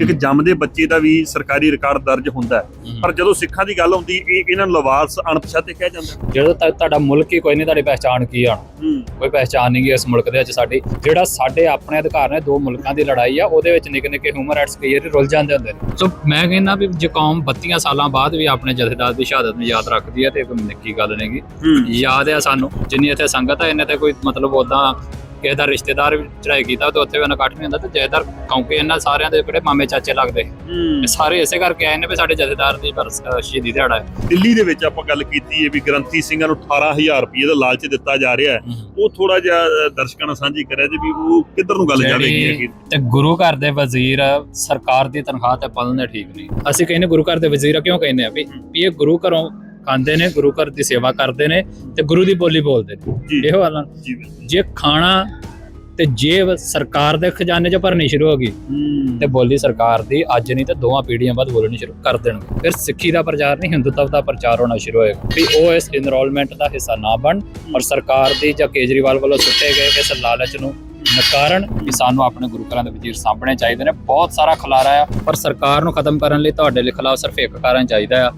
ਇੱਕ ਜੰਮਦੇ ਬੱਚੇ ਦਾ ਵੀ ਸਰਕਾਰੀ ਰਿਕਾਰਡ ਦਰਜ ਹੁੰਦਾ ਹੈ। ਪਰ ਜਦੋਂ ਸਿੱਖਾਂ ਦੀ ਗੱਲ ਆਉਂਦੀ ਇਹ ਇਹਨਾਂ ਨੂੰ ਲਵਾਰਸ ਅਣਪਛਾਤੇ ਕਿਹਾ ਜਾਂਦਾ ਜਦੋਂ ਤੱਕ ਤੁਹਾਡਾ ਮੁਲਕ ਹੀ ਕੋਈ ਨਹੀਂ ਤੁਹਾਡੀ ਪਹਿਚਾਣ ਕੀ ਆ? ਹੂੰ। ਕੋਈ ਪਹਿਚਾਣ ਨਹੀਂ ਗੀ ਇਸ ਮੁਲਕ ਦੇ ਵਿੱਚ ਸਾਡੀ। ਜਿਹੜਾ ਸਾਡੇ ਆਪਣੇ ਅਧਿਕਾਰ ਨੇ ਦੋ ਮੁਲਕਾਂ ਦੀ ਲੜਾਈ ਆ ਉਹਦੇ ਵਿੱਚ ਨਿੱਕੇ ਨਿੱਕੇ ਹਿਊਮਨ ਰਾਈਟਸ ਕਈ ਵਾਰੀ ਰੁੱਲ ਜਾਂਦੇ ਹੁੰਦੇ ਨੇ। ਸੋ ਮੈਂ ਕਹਿੰਦਾ ਵੀ ਜੇ ਕੌਮ 32 ਸਾਲਾਂ ਬਾਅਦ ਵੀ ਆਪਣੇ ਜਥੇਦਾਰ ਦੀ ਸ਼ਹਾਦਤ ਨੂੰ ਯਾਦ ਰੱਖਦੀ ਹੈ ਤੇ ਇਹ ਕੋਈ ਨਿੱਕੀ ਗੱਲ ਨਹੀਂਗੀ। ਹੂੰ। ਯਾਦ ਹੈ ਸਾਨੂੰ ਜਿੰਨੀ ਇੱਥੇ ਸੰਗਤ ਹੈ ਇਹਨੇ ਤੇ ਕੋਈ ਮਤਲਬ ਉਦਾਂ ਕਿਸੇ ਦਾ ਰਿਸ਼ਤੇਦਾਰ ਵੀ ਚੜਾਈ ਕੀਤਾ ਤੇ ਉੱਥੇ ਵੀ ਉਹਨਾਂ ਇਕੱਠ ਨਹੀਂ ਹੁੰਦਾ ਤੇ ਜਥੇਦਾਰ ਕਿਉਂਕਿ ਇਹਨਾਂ ਸਾਰਿਆਂ ਦੇ ਕਿਹੜੇ ਮਾਮੇ ਚਾਚੇ ਲੱਗਦੇ। ਇਹ ਸਾਰੇ ਇਸੇ ਕਰਕੇ ਆਏ ਨੇ ਵੀ ਸਾਡੇ ਜਥੇਦਾਰ ਦੀ ਬਰਸ ਅ, ਸ਼ਹੀਦੀ ਦਿਹਾੜਾ ਹੈ। ਦਿੱਲੀ ਦੇ ਵਿੱਚ ਆਪਾਂ ਗੱਲ ਕੀਤੀ ਹੈ ਵੀ ਗ੍ਰੰਥੀ ਸਿੰਘਾਂ ਨੂੰ 18000 ਰੁਪਏ ਦਾ ਲਾਲਚ ਦਿੱਤਾ ਜਾ ਰਿਹਾ ਹੈ। ਉਹ ਥੋੜਾ ਜਿਹਾ ਅ, ਦਰਸ਼ਕਾਂ ਨਾਲ ਸਾਂਝੀ ਕਰਿਆ ਜੀ ਵੀ ਉਹ ਕਿੱਧਰ ਨੂੰ ਗੱਲ ਜਾਵੇਗੀ ਜਿਹੜੀ- ਹੈਗੀ ਤੇ ਗੁਰੂ ਘਰ ਦੇ ਵਜ਼ੀਰ ਸਰਕਾਰ ਦੀ ਤਨਖਾਹ ਤੇ ਪਾਲਣੇ ਠੀਕ ਨਹੀਂ। ਅਸੀਂ ਕਹਿੰਦੇ ਗੁਰੂ ਘਰ ਦੇ ਵਜ਼ੀਰ ਕਿਉਂ ਕਹਿੰਦੇ ਆ ਵੀ ਵੀ ਇਹ ਗੁਰੂ ਘਰੋਂ ਖਾਂਦੇ ਨੇ ਗੁਰੂ ਘਰ ਦੀ ਸੇਵਾ ਕਰਦੇ ਨੇ ਤੇ ਗੁਰੂ ਦੀ ਬੋਲੀ ਬੋਲਦੇ ਨੇ। ਇਹੋ ਹਾਲ ਜੀ ਖਾਣਾ ਤੇ ਜੇਬ ਸਰਕਾਰ ਦੇ ਖਜ਼ਾਨੇ 'ਚ ਭਰਨੀ ਸ਼ੁਰੂ ਹੋ ਗਈ ਤੇ ਬੋਲੀ ਸਰਕਾਰ ਦੀ ਅੱਜ ਨਹੀਂ ਤੇ ਦੋਵਾਂ ਪੀੜ੍ਹੀਆਂ ਬਾਅਦ ਬੋਲਣੀ ਸ਼ੁਰੂ ਕਰ ਦੇਣਗੇ। ਫਿਰ ਸਿੱਖੀ ਦਾ ਪ੍ਰਚਾਰ ਨਹੀਂ ਹਿੰਦੂਤਵ ਦਾ ਪ੍ਰਚਾਰ ਹੋਣਾ ਸ਼ੁਰੂ ਹੋਏਗਾ ਵੀ ਉਹ ਇਸ ਇਨਰੋਲਮੈਂਟ ਦਾ ਹਿੱਸਾ ਨਾ ਬਣ ਔਰ ਸਰਕਾਰ ਦੀ ਜਾਂ ਕੇਜਰੀਵਾਲ ਵੱਲੋਂ ਸੁੱਟੇ ਗਏ ਇਸ ਲਾਲਚ ਨੂੰ ਨਕਾਰਨ ਵੀ ਸਾਨੂੰ ਆਪਣੇ ਗੁਰੂ ਘਰਾਂ ਦੇ ਵਜ਼ੀਰ ਸਾਂਭਣੇ ਚਾਹੀਦੇ ਨੇ ਬਹੁਤ ਸਾਰਾ ਖਲਾਰਾ ਆ ਪਰ ਸਰਕਾਰ ਨੂੰ ਖਤਮ ਕਰਨ ਲਈ ਤੁਹਾਡੇ ਲਈ ਖਿਲਾਫ ਸਿਰਫ ਇੱਕ ਕਾਰਨ ਚਾਹੀਦਾ ਆ।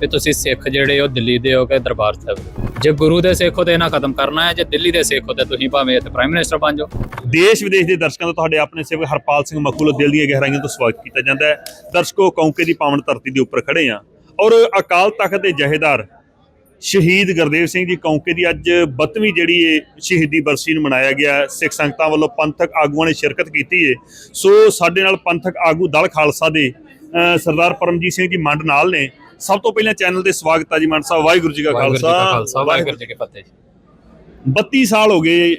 ਵੀ ਤੁਸੀਂ ਸਿੱਖ ਜਿਹੜੇ ਹੋ ਦਿੱਲੀ ਦੇ ਹੋ ਕੇ ਦਰਬਾਰ ਸਾਹਿਬ। ਜੇ ਗੁਰੂ ਦੇ ਸਿੱਖ ਹੋ ਤੇ ਇਹਨਾਂ ਖਤਮ ਕਰਨਾ ਹੈ ਜੇ ਦਿੱਲੀ ਦੇ ਸਿੱਖ ਹੋ ਤੇ ਤੁਸੀਂ ਭਾਵੇਂ ਇੱਥੇ ਪ੍ਰਾਈਮ ਮਿਨਿਸਟਰ ਬਣ ਜਾਓ ਦੇਸ਼ ਵਿਦੇਸ਼ ਦੇ ਦਰਸ਼ਕਾਂ ਦਾ ਤੁਹਾਡੇ ਆਪਣੇ ਸੇਵਕ ਹਰਪਾਲ ਸਿੰਘ ਮਕੂਲ ਦਿਲ ਦੀਆਂ ਗਹਿਰਾਈਆਂ ਤੋਂ ਸਵਾਗਤ ਕੀਤਾ ਜਾਂਦਾ ਹੈ ਦਰਸ਼ਕੋ ਕੌਂਕੇ ਦੀ ਪਾਵਨ ਧਰਤੀ ਦੇ ਉੱਪਰ ਖੜੇ ਆ ਔਰ ਅਕਾਲ ਤਖਤ ਦੇ ਜਹੇਦਾਰ ਸ਼ਹੀਦ ਗੁਰਦੇਵ ਸਿੰਘ ਜੀ ਕੌਂਕੇ ਦੀ ਅੱਜ 32ਵੀਂ ਜਿਹੜੀ ਇਹ ਸ਼ਹੀਦੀ ਬਰਸੀ ਨੂੰ ਮਨਾਇਆ ਗਿਆ। ਸਿੱਖ ਸੰਗਤਾਂ ਵੱਲੋਂ ਪੰਥਕ ਆਗੂਆਂ ਨੇ ਸ਼ਿਰਕਤ ਕੀਤੀ ਹੈ ਸੋ ਸਾਡੇ ਨਾਲ ਪੰਥਕ ਆਗੂ ਦਲ ਖਾਲਸਾ ਦੇ ਸਰਦਾਰ ਪਰਮਜੀਤ ਸਿੰਘ ਜੀ ਮੰਡ ਨਾਲ ਨੇ। ਸਭ ਤੋਂ ਪਹਿਲਾਂ ਚੈਨਲ ਤੇ ਸਵਾਗਤ ਹੈ ਜੀ ਮੰਡ ਸਾਹਿਬ। ਵਾਹਿਗੁਰੂ ਜੀ ਕਾ ਖਾਲਸਾ। ਵਾਹਿਗੁਰੂ ਜੀ ਕੀ ਫਤਿਹ ਜੀ। 32 ਸਾਲ ਹੋ ਗਏ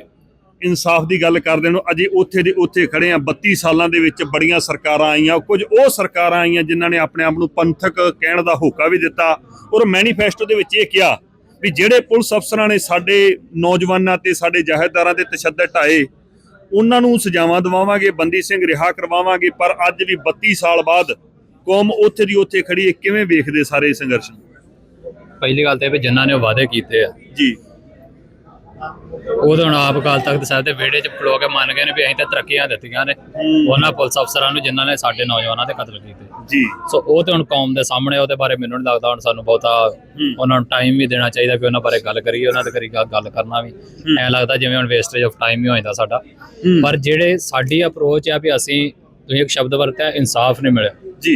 ਇਨਸਾਫ ਦੀ ਗੱਲ ਕਰਦੇ ਨੂੰ ਅਜੇ ਉੱਥੇ ਦੇ ਉੱਥੇ ਖੜੇ ਆ 32 ਸਾਲਾਂ ਦੇ ਵਿੱਚ ਬੜੀਆਂ ਸਰਕਾਰਾਂ ਆਈਆਂ ਕੁਝ ਉਹ ਸਰਕਾਰਾਂ ਆਈਆਂ ਜਿਨ੍ਹਾਂ ਨੇ ਆਪਣੇ ਆਪ ਨੂੰ ਪੰਥਕ ਕਹਿਣ ਦਾ ਹੋਕਾ ਵੀ ਦਿੱਤਾ ਔਰ ਮੈਨੀਫੈਸਟੋ ਦੇ ਵਿੱਚ ਇਹ ਕਿਹਾ ਵੀ ਜਿਹੜੇ ਪੁਲਿਸ ਅਫਸਰਾਂ ਨੇ ਸਾਡੇ ਨੌਜਵਾਨਾਂ ਤੇ ਸਾਡੇ ਜਹੇਦਾਰਾਂ ਤੇ ਤਸ਼ੱਦਦ ਢਾਏ ਉਹਨਾਂ ਨੂੰ ਸਜ਼ਾਵਾਂ ਦਿਵਾਵਾਂਗੇ ਬੰਦੀ ਸਿੰਘ ਰਿਹਾ ਕਰਵਾਵਾਂਗੇ ਪਰ ਅੱਜ ਵੀ 32 ਸਾਲ ਬਾਅਦ ਕੌਮ ਉੱਥੇ ਦੀ ਉੱਥੇ ਖੜੀ ਹੈ ਕਿਵੇਂ ਵੇਖਦੇ ਸਾਰੇ ਸੰਘਰਸ਼ ਪਹਿਲੀ ਗੱਲ ਤੇ ਇਹ ਵੀ ਜਿਨ੍ਹਾਂ ਨੇ ਵਾਅਦੇ ਕੀਤੇ ਆ। ਜੀ। ਉਹ ਤਾਂ ਹੁਣ ਆਪ ਅਕਾਲ ਤਖਤ ਸਾਹਿਬ ਦੇ ਵਿਹੜੇ 'ਚ ਖਲੋ ਕੇ ਮੰਨ ਗਏ ਨੇ ਵੀ ਅਸੀਂ ਤਾਂ ਤਰੱਕੀਆਂ ਦਿੱਤੀਆਂ ਨੇ। ਉਹਨਾਂ ਪੁਲਿਸ ਅਫਸਰਾਂ ਨੂੰ ਜਿਨ੍ਹਾਂ ਨੇ ਸਾਡੇ ਨੌਜਵਾਨਾਂ ਤੇ ਕਤਲ ਕੀਤੇ। ਜੀ। ਸੋ ਉਹ ਤੇ ਹੁਣ ਕੌਮ ਦੇ ਸਾਹਮਣੇ ਉਹਦੇ ਬਾਰੇ ਮੈਨੂੰ ਨਹੀਂ ਲੱਗਦਾ ਹੁਣ ਸਾਨੂੰ ਬਹੁਤਾ। ਉਹਨਾਂ ਨੂੰ ਟਾਈਮ ਵੀ ਦੇਣਾ ਚਾਹੀਦਾ ਕਿ ਉਹਨਾਂ ਬਾਰੇ ਗੱਲ ਕਰੀਏ ਉਹਨਾਂ ਤੇ ਕਰੀ ਗੱਲ ਕਰਨਾ ਵੀ। ਐਂ ਲੱਗਦਾ ਜਿਵੇਂ ਹੁਣ ਵੇਸਟੇਜ ਆਫ ਟਾਈਮ ਹੀ ਹੋ ਜਾਂਦਾ ਸਾਡਾ। ਪਰ ਜਿਹੜੇ ਸਾਡੀ ਅਪਰੋਚ ਆ ਵੀ ਅਸੀਂ ਤੁਸੀਂ ਇੱਕ ਸ਼ਬਦ ਵਰਤਿਆ ਇਨਸਾਫ ਨਹੀਂ ਮਿਲਿਆ। ਜੀ।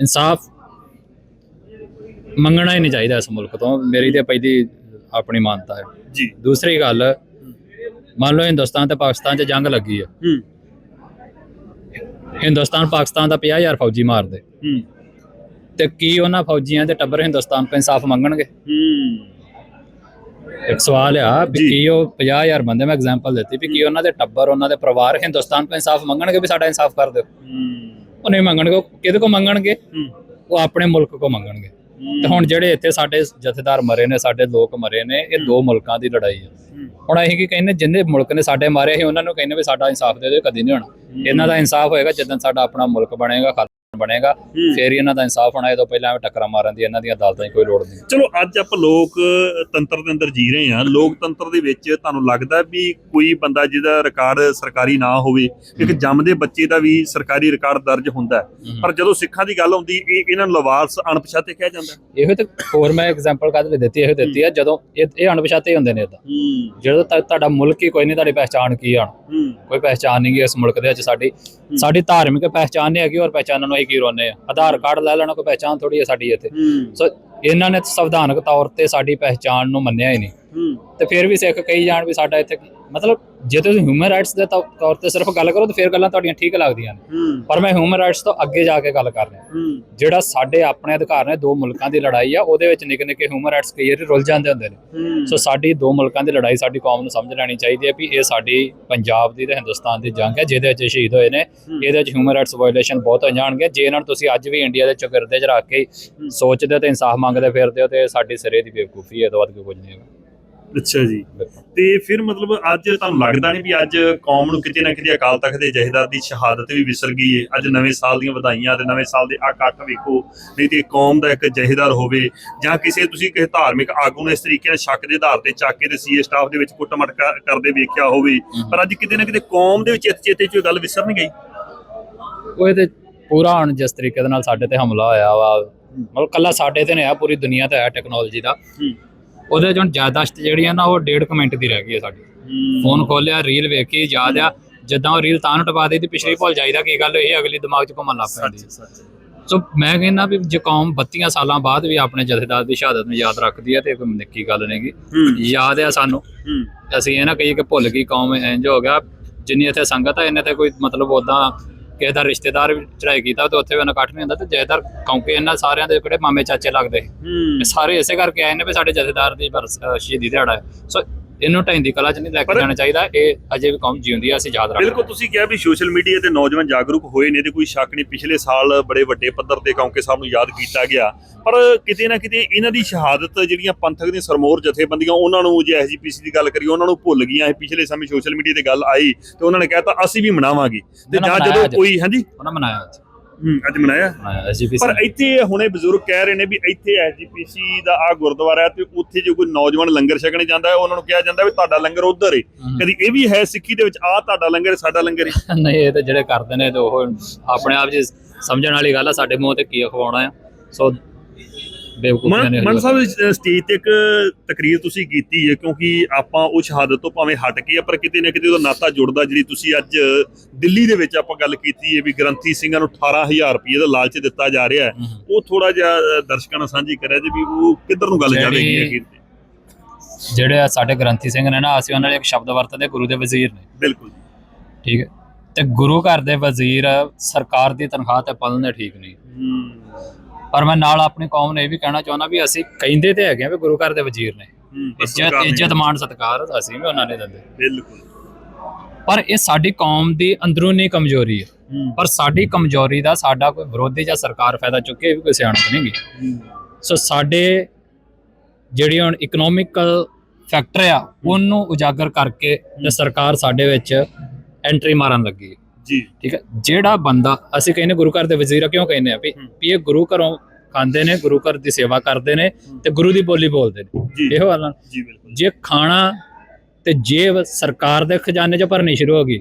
ਇਨਸਾਫ ਮੰਗਣਾ ਹੀ ਨਹੀਂ ਚਾਹੀਦਾ ਇਸ ਮੁਲਕ ਤੋਂ। ਮੇਰੀ ਤੇ ਪਹਿਲੀ ਆਪਣੀ ਮਾਨਤਾ ਹੈ। ਜੀ। ਦੂਸਰੀ ਗੱਲ ਮੰਨ ਲਓ ਹਿੰਦੁਸਤਾਨ ਤੇ ਪਾਕਿਸਤਾਨ 'ਚ ਜੰਗ ਲੱਗੀ ਹੈ। ਹੂੰ। ਹਿੰਦੁਸਤਾਨ ਪਾਕਿਸਤਾਨ ਦਾ 50000 ਫੌਜੀ ਮਾਰਦੇ। ਹੂੰ। ਤੇ ਕੀ ਉਹਨਾਂ ਫੌਜੀਆਂ ਦੇ ਟੱਬਰ ਹਿੰਦੁਸਤਾਨ ਤੋਂ ਇਨਸਾਫ ਮੰਗਣਗੇ? ਹੂੰ। ਇੱਕ ਸਵਾਲ ਆ ਵੀ। ਕੀ ਉਹ 50000 ਬੰਦੇ ਮੈਂ ਐਗਜ਼ਾਮਪਲ ਦਿੱਤੀ ਵੀ ਕੀ ਉਹਨਾਂ ਦੇ ਟੱਬਰ ਉਹਨਾਂ ਦੇ ਪਰਿਵਾਰ ਹਿੰਦੁਸਤਾਨ ਤੋਂ ਇਨਸਾਫ ਮੰਗਣਗੇ ਵੀ ਸਾਡਾ ਇਨਸਾਫ ਕਰ ਦਿਓ? ਉਹ ਨਹੀਂ ਮੰਗਣਗੇ ਕਿਹਦੇ ਕੋ ਮੰਗਣਗੇ? ਹੂੰ। ਉਹ ਆਪਣੇ ਮੁਲਕ ਕੋ ਮੰਗਣਗੇ। ਤੇ ਹੁਣ ਜਿਹੜੇ ਇੱਥੇ ਸਾਡੇ ਜਥੇਦਾਰ ਮਰੇ ਨੇ ਸਾਡੇ ਲੋਕ ਮਰੇ ਨੇ ਇਹ ਦੋ ਮੁਲਕਾਂ ਦੀ ਲੜਾਈ ਹੈ। ਹੁਣ ਅਸੀਂ ਕੀ ਕਹਿੰਦੇ ਜਿੰਨੇ ਮੁਲਕ ਨੇ ਸਾਡੇ ਮਾਰੇ ਅਸੀਂ ਉਹਨਾਂ ਨੂੰ ਕਹਿੰਦੇ ਵੀ ਸਾਡਾ ਇਨਸਾਫ ਦੇ ਦਿਓ ਕਦੀ ਨਹੀਂ ਹੋਣਾ। ਇਹਨਾਂ ਦਾ ਇਨਸਾਫ ਹੋਏਗਾ ਜਦੋਂ ਸਾਡਾ ਆਪਣਾ ਮੁਲਕ ਬਣੇਗਾ ਬਣੇਗਾ ਫੇਰ ਹੀ ਇਹਨਾਂ ਦਾ ਇਨਸਾਫ ਹੋਣਾ ਇਹ ਤੋਂ ਪਹਿਲਾਂ ਐਵੇਂ ਟੱਕਰਾਂ ਮਾਰਨ ਦੀ ਇਹਨਾਂ ਦੀਆਂ ਅਦਾਲਤਾਂ 'ਚ ਕੋਈ ਲੋੜ ਨਹੀਂ। ਚਲੋ ਅੱਜ ਆਪਾਂ ਲੋਕ ਤੰਤਰ ਦੇ ਅੰਦਰ ਜੀ ਰਹੇ ਹਾਂ। ਲੋਕਤੰਤਰ ਦੇ ਵਿੱਚ ਤੁਹਾਨੂੰ ਲੱਗਦਾ ਵੀ ਕੋਈ ਬੰਦਾ ਜਿਹਦਾ ਰਿਕਾਰਡ ਸਰਕਾਰੀ ਨਾ ਹੋਵੇ ਇੱਕ ਜੰਮਦੇ ਬੱਚੇ ਦਾ ਵੀ ਸਰਕਾਰੀ ਰਿਕਾਰਡ ਦਰਜ ਹੁੰਦਾ। ਪਰ ਜਦੋਂ ਸਿੱਖਾਂ ਦੀ ਗੱਲ ਆਉਂਦੀ ਇਹ ਇਹਨਾਂ ਨੂੰ ਲਵਾਰਸ ਅਣਪਛਾਤੇ ਕਿਹਾ ਜਾਂਦਾ। ਇਹੋ ਤੇ ਹੋਰ ਮੈਂ ਐਗਜ਼ਾਮਪਲ ਕਾਹਦੇ ਲਈ ਦਿੱਤੀ ਇਹੋ ਦਿੱਤੀ ਆ ਜਦੋਂ ਇਹ ਅਣਪਛਾਤੇ ਹੁੰਦੇ ਨੇ ਇਦਾਂ ਜਦੋਂ ਤੱਕ ਤੁਹਾਡਾ ਮੁਲਕ ਹੀ ਕੋਈ ਨਹੀਂ ਤੁਹਾਡੀ ਪਹਿਚਾਣ ਕੀ ਆ ਹੂੰ। ਕੋਈ ਪਹਿਚਾਣ ਨਹੀਂ ਇਸ ਮੁਲਕ ਦੇ ਵਿੱਚ ਸਾਡੀ। ਸਾਡੀ ਧਾਰਮਿਕ ਪਹਿਚਾਣ ਨਹੀਂ ਹੈਗੀ ਔਰ ਪਹਿਚਾਨਣ ਨੂੰ ਅਸੀਂ ਕੀ ਰੋਨੇ ਆ? ਆਧਾਰ ਕਾਰਡ ਲੈ ਲੈਣਾ ਕੋਈ ਪਹਿਚਾਣ ਥੋੜੀ ਹੈ ਸਾਡੀ ਇੱਥੇ। ਸੋ ਇਹਨਾਂ ਨੇ ਸੰਵਿਧਾਨਕ ਤੌਰ ਤੇ ਸਾਡੀ ਪਹਿਚਾਣ ਨੂੰ ਮੰਨਿਆ ਹੀ ਨਹੀਂ। ਤੇ ਫਿਰ ਵੀ ਸਿੱਖ ਕਹੀ ਜਾਣ ਵੀ ਸਾਡਾ ਇੱਥੇ ਮਤਲਬ ਜੇ ਤੁਸੀਂ ਹਿਊਮਨ ਰਾਈਟਸ ਦੇ ਤੌਰ ਤੇ ਸਿਰਫ ਗੱਲ ਕਰੋ ਤਾਂ ਫਿਰ ਗੱਲਾਂ ਤੁਹਾਡੀਆਂ ਠੀਕ ਲੱਗਦੀਆਂ ਨੇ। ਪਰ ਮੈਂ ਹਿਊਮਨ ਰਾਈਟਸ ਤੋਂ ਅੱਗੇ ਜਾ ਕੇ ਗੱਲ ਕਰ ਰਿਹਾ। ਜਿਹੜਾ ਸਾਡੇ ਆਪਣੇ ਅਧਿਕਾਰ ਨੇ ਦੋ ਮੁਲਕਾਂ ਦੀ ਲੜਾਈ ਆ ਉਹਦੇ ਵਿੱਚ ਨਿੱਕੇ ਨਿੱਕੇ ਹਿਊਮਨ ਰਾਈਟਸ ਕਈ ਵਾਰੀ ਰੁੱਲ ਜਾਂਦੇ ਹੁੰਦੇ ਨੇ। ਸੋ ਸਾਡੀ ਦੋ ਮੁਲਕਾਂ ਦੀ ਲੜਾਈ ਸਾਡੀ ਕੌਮ ਨੂੰ ਸਮਝ ਲੈਣੀ ਚਾਹੀਦੀ ਹੈ ਵੀ ਇਹ ਸਾਡੀ ਪੰਜਾਬ ਦੀ ਤੇ ਹਿੰਦੁਸਤਾਨ ਦੀ ਜੰਗ ਹੈ ਜਿਹਦੇ ਵਿੱਚ ਸ਼ਹੀਦ ਹੋਏ ਨੇ। ਇਹਦੇ ਵਿੱਚ ਹਿਊਮਨ ਰਾਈਟਸ ਵਾਇਓਲੇਸ਼ਨ ਬਹੁਤ ਹੋ ਜਾਣਗੇ। ਜੇ ਇਹਨਾਂ ਨੂੰ ਤੁਸੀਂ ਅੱਜ ਵੀ ਇੰਡੀਆ ਦੇ ਚੁਗਿਰਦੇ 'ਚ ਰੱਖ ਕੇ ਸੋਚਦੇ ਤੇ ਇਨਸਾਫ ਮੰਗਦੇ ਫਿਰਦੇ ਹੋ ਤੇ ਸਾਡੀ ਸਿਰੇ ਦੀ ਬੇਵਕੂਫੀ ਹੈ ਤੋਂ ਵੱਧ ਕੁਝ ਨਹੀਂ ਹੈਗਾ। ਅੱਛਾ ਜੀ। ਤੇ ਫਿਰ ਮਤਲਬ ਅੱਜ ਤੁਹਾਨੂੰ ਲੱਗਦਾ ਨਹੀਂ ਵੀ ਅੱਜ ਕੌਮ ਨੂੰ ਕਿਤੇ ਨਾ ਕਿਤੇ ਅਕਾਲ ਤਖਤ ਦੇ ਜਹੇਦਾਰ ਦੀ ਸ਼ਹਾਦਤ ਵੀ ਵਿਸਰ ਗਈ ਹੈ ਅੱਜ ਨਵੇਂ ਸਾਲ ਦੀਆਂ ਵਧਾਈਆਂ ਤੇ ਨਵੇਂ ਸਾਲ ਦੇ ਆ ਵੇਖੋ। ਨਹੀਂ ਤੇ ਕੌਮ ਦਾ ਇੱਕ ਜਹੇਦਾਰ ਹੋਵੇ ਜਾਂ ਕਿਸੇ ਤੁਸੀਂ ਕਿਸੇ ਧਾਰਮਿਕ ਆਗੂ ਨੂੰ ਇਸ ਤਰੀਕੇ ਨਾਲ ਸ਼ੱਕ ਦੇ ਆਧਾਰ ਤੇ ਚੱਕ ਕੇ ਤੇ ਸੀਏ ਸਟਾਫ ਦੇ ਵਿੱਚ ਕੁੱਟਮਾਰ ਕਰ- ਕਰਦੇ ਵੇਖਿਆ ਹੋਵੇ ਪਰ ਅੱਜ ਕਿਤੇ ਨਾ ਕਿਤੇ ਕੌਮ ਦੇ ਵਿੱਚ ਚੇਤੇ ਚ ਗੱਲ ਵਿਸਰ ਨਹੀਂ ਗਈ? ਉਹ ਤੇ ਪੂਰਾ ਹੁਣ ਜਿਸ ਤਰੀਕੇ ਦੇ ਨਾਲ ਸਾਡੇ ਤੇ ਹਮਲਾ ਹੋਇਆ ਵਾ ਮਤਲਬ ਕੱਲਾ ਸਾਡੇ ਤੇ ਨਹੀਂ ਆ ਪੂਰੀ ਦੁਨੀਆ ਤੇ ਹੈ ਟੈਕਨੋਲੋਜੀ ਦਾ। ਉਹਦੇ 'ਚ ਜ਼ਿਆਦਾਸ਼ਤ ਜਿਹੜੀ ਆ ਨਾ ਉਹ ਡੇਢ ਕੁ ਮਿੰਟ ਦੀ ਰਹਿ ਗਈ ਹੈ ਸਾਡੀ। ਫੋਨ ਖੋਲਿਆ ਰੀਲ ਵੇਖੀ ਯਾਦ ਆ ਜਿੱਦਾਂ ਉਹ ਰੀਲ ਤਾਂ ਨੂੰ ਟਪਾ ਦੇ ਤੇ ਪਿਛਲੀ ਭੁੱਲ ਜਾਈਦਾ ਕੀ ਗੱਲ ਇਹ ਅਗਲੀ ਦਿਮਾਗ 'ਚ ਘੁੰਮਣ ਲੱਗ ਪੈਂਦੀ ਸੋ ਮੈਂ ਕਹਿੰਦਾ ਵੀ ਜੇ ਕੌਮ 32 ਸਾਲਾਂ ਬਾਅਦ ਵੀ ਆਪਣੇ ਜਥੇਦਾਰ ਦੀ ਸ਼ਹਾਦਤ ਨੂੰ ਯਾਦ ਰੱਖਦੀ ਹੈ ਤੇ ਕੋਈ ਨਿੱਕੀ ਗੱਲ ਨਹੀਂਗੀ ਯਾਦ ਆ ਸਾਨੂੰ। ਅਸੀਂ ਇਹ ਨਾ ਕਹੀਏ ਕਿ ਭੁੱਲ ਗਈ ਕੌਮ ਇੰਜ ਹੋ ਗਿਆ। ਜਿੰਨੀ ਇੱਥੇ ਸੰਗਤ ਹੈ ਇਹਨੇ ਤੇ ਕੋਈ ਮਤਲਬ ਉਦਾਂ ਕਿਸੇ ਦਾ ਰਿਸ਼ਤੇਦਾਰ ਵੀ ਚੜਾਈ ਕੀਤਾ ਤੇ ਉੱਥੇ ਵੀ ਉਹਨਾਂ ਇਕੱਠ ਨਹੀਂ ਹੁੰਦਾ ਤੇ ਜਥੇਦਾਰ ਕਿਉਂਕਿ ਇਹਨਾਂ ਸਾਰਿਆਂ ਦੇ ਕਿਹੜੇ ਮਾਮੇ ਚਾਚੇ ਲੱਗਦੇ ਇਹ ਸਾਰੇ ਇਸੇ ਕਰਕੇ ਆਏ ਨੇ ਵੀ ਸਾਡੇ ਜਥੇਦਾਰ ਦੀ ਬਰਸ ਸ਼ਹੀਦੀ ਦਿਹਾੜਾ ਹੈ। ਸੋ ਇਹਨੂੰ ਢਾਈ ਦੀ ਕਲਾ ਚ ਨਹੀਂ ਲੈ ਕੇ ਪਰ- ਜਾਣਾ ਚਾਹੀਦਾ ਇਹ ਅਜੇ ਵੀ ਕੌਮ ਜਿਉਂਦੀ ਆ ਅਸੀਂ ਯਾਦ ਰੱਖਣਾ ਬਿਲਕੁਲ ਤੁਸੀਂ ਕਿਹਾ ਵੀ ਸੋਸ਼ਲ ਮੀਡੀਆ ਤੇ ਨੌਜਵਾਨ ਜਾਗਰੂਕ ਹੋਏ ਨੇ ਤੇ ਕੋਈ ਸ਼ੱਕ ਨਹੀਂ। ਪਿਛਲੇ ਸਾਲ ਬੜੇ ਵੱਡੇ ਪੱਧਰ ਤੇ ਕੌਂਕੇ ਸਾਹਿਬ ਨੂੰ ਯਾਦ ਕੀਤਾ ਗਿਆ। ਪਰ ਕਿਤੇ ਨਾ ਕਿਤੇ ਇਹਨਾਂ ਦੀ ਸ਼ਹਾਦਤ ਜਿਹੜੀਆਂ ਪੰਥਕ ਦੀਆਂ ਸਰਮੋਰ ਜਥੇਬੰਦੀਆਂ ਉਹਨਾਂ ਨੂੰ ਜੇ ਐਸਜੀਪੀਸੀ ਦੀ ਗੱਲ ਕਰੀਏ ਉਹਨਾਂ ਨੂੰ ਭੁੱਲ ਗਈਆਂ। ਇਹ ਪਿਛਲੇ ਸਮੇਂ ਸੋਸ਼ਲ ਮੀਡੀਆ ਤੇ ਗੱਲ ਆਈ ਤੇ ਉਹਨਾਂ ਨੇ ਕਹਿਤਾ ਅਸੀਂ ਵੀ ਮਨਾਵਾਂਗੇ। ਤੇ ਉਹਨਾਂ ਜਾਂ ਮਨਾਇਆ ਜਦੋਂ ਅੱਜ। ਕੋਈ ਹਾਂਜੀ? ਉਹਨਾਂ ਮਨਾਇਆ ਅੱਜ। ਅੱਜ ਮਨਾਇਆ? ਪਰ ਇੱਥੇ ਹੁਣੇ ਬਜ਼ੁਰਗ ਕਹਿ ਰਹੇ ਨੇ ਵੀ ਇੱਥੇ ਐਸਜੀਪੀਸੀ ਦਾ ਆ ਗੁਰਦੁਆਰਾ ਹੈ ਤੇ ਉੱਥੇ ਜੇ ਕੋਈ ਨੌਜਵਾਨ ਲੰਗਰ ਛਕਣੇ ਜਾਂਦਾ ਹੈ ਉਹਨਾਂ ਨੂੰ ਕਿਹਾ ਜਾਂਦਾ ਵੀ ਤੁਹਾਡਾ ਲੰਗਰ ਉਧਰ ਹੈ। ਕਦੀ ਇਹ ਵੀ ਹੈ ਸਿੱਖੀ ਦੇ ਵਿੱਚ ਆ ਤੁਹਾਡਾ ਲੰਗਰ ਸਾਡਾ ਲੰਗਰ ਹੈ ਨਹੀਂ ਇਹ ਤੇ ਜਿਹੜੇ ਕਰਦੇ ਨੇ ਤੇ ਉਹ ਆਪਣੇ ਆਪ ਜੀ ਸਮਝਣ ਵਾਲੀ ਗੱਲ ਆ ਸਾਡੇ ਮੂੰਹ ਤੇ ਕੀ ਖਵਾਉਣਾ ਆ। ਸੋ ਬੇਵਕੂਫੀਆਂ ਨੇ ਮਨ ਸਾਹਿਬ ਸਟੇਜ ਤੇ ਇੱਕ ਤਕਰੀਰ ਤੁਸੀਂ ਕੀਤੀ ਹੈ ਕਿਉਂਕਿ ਆਪਾਂ ਉਹ ਸ਼ਹਾਦਤ ਤੋਂ ਭਾਵੇਂ ਹਟ ਕੇ ਆ ਪਰ ਕਿਤੇ ਨਾ ਕਿਤੇ ਉਹਦਾ ਨਾਤਾ ਜੁੜਦਾ ਜਿਹੜੀ ਤੁਸੀਂ ਅੱਜ ਦਿੱਲੀ ਦੇ ਵਿੱਚ ਆਪਾਂ ਗੱਲ ਕੀਤੀ ਹੈ ਵੀ ਗ੍ਰੰਥੀ ਸਿੰਘਾਂ ਨੂੰ 18000 ਰੁਪਏ ਦਾ ਲਾਲਚ ਦਿੱਤਾ ਜਾ ਰਿਹਾ ਹੈ। ਉਹ ਥੋੜਾ ਜਿਹਾ ਦਰਸ਼ਕਾਂ ਨਾਲ ਸਾਂਝੀ ਕਰਿਆ ਜੀ ਵੀ ਉਹ ਕਿੱਧਰ ਨੂੰ ਗੱਲ ਜਾਵੇਗੀ ਅਖੀਰ ਤੇ। ਜਿਹੜੇ ਸਾਡੇ ਗ੍ਰੰਥੀ ਸਿੰਘ ਨੇ ਨਾ ਅਸੀਂ ਉਹਨਾਂ ਦੇ ਇੱਕ ਸ਼ਬਦ ਵਰਤਦੇ ਗੁਰੂ ਦੇ ਵਜ਼ੀਰ ਨੇ। ਬਿਲਕੁਲ ਠੀਕ ਹੈ। ਤੇ ਗੁਰੂ ਘਰ ਦੇ ਵਜ਼ੀਰ ਸਰਕਾਰ ਦੀ ਤਨਖਾਹ ਤੇ ਪਲਣੇ ਠੀਕ ਨਹੀਂ। ਪਰ ਮੈਂ ਨਾਲ ਆਪਣੀ ਕੌਮ ਨੂੰ ਇਹ ਵੀ ਕਹਿਣਾ ਚਾਹੁੰਦਾ ਵੀ ਅਸੀਂ ਕਹਿੰਦੇ ਤੇ ਹੈਗੇ ਆ ਵੀ ਗੁਰੂ ਘਰ ਦੇ ਵਜ਼ੀਰ ਨੇ। ਇੱਜ਼ਤ। ਇੱਜ਼ਤ ਮਾਣ ਸਤਿਕਾਰ ਅਸੀਂ ਵੀ ਉਹਨਾਂ ਨੇ ਦਿੰਦੇ। ਬਿਲਕੁਲ। ਪਰ ਇਹ ਸਾਡੀ ਕੌਮ ਦੀ ਅੰਦਰੂਨੀ ਕਮਜ਼ੋਰੀ ਹੈ। ਪਰ ਸਾਡੀ ਕਮਜ਼ੋਰੀ ਦਾ ਸਾਡਾ ਕੋਈ ਵਿਰੋਧੀ ਜਾਂ ਸਰਕਾਰ ਫਾਇਦਾ ਚੁੱਕੇ ਵੀ ਕੋਈ ਸਿਆਣਪ ਨਹੀਂਗੀ ਸੋ ਸਾਡੇ ਜਿਹੜੀ ਹੁਣ ਇਕਨੋਮਿਕਲ ਫੈਕਟਰ ਆ ਉਹਨੂੰ ਉਜਾਗਰ ਕਰਕੇ ਤੇ ਸਰਕਾਰ ਸਾਡੇ ਵਿੱਚ ਐਂਟਰੀ ਮਾਰਨ ਲੱਗੀ ਹੈ ਜੀ। ਠੀਕ ਹੈ? ਜਿਹੜਾ ਬੰਦਾ ਅਸੀਂ ਕਹਿੰਦੇ ਗੁਰੂ ਘਰ ਦੇ ਵਜ਼ੀਰ ਕਿਉਂ ਕਹਿੰਦੇ ਆ ਵੀ ਇਹ ਗੁਰੂ ਘਰੋਂ ਖਾਂਦੇ ਨੇ ਗੁਰੂ ਘਰ ਦੀ ਸੇਵਾ ਕਰਦੇ ਨੇ ਤੇ ਗੁਰੂ ਦੀ ਬੋਲੀ ਬੋਲਦੇ ਨੇ। ਇਹੋ ਹਾਲ ਜੀ ਬਿਲਕੁਲ। ਜੇ ਖਾਣਾ ਤੇ ਜੇਬ ਸਰਕਾਰ ਦੇ ਖਜ਼ਾਨੇ 'ਚ ਭਰਨੀ ਸ਼ੁਰੂ ਹੋ ਗਈ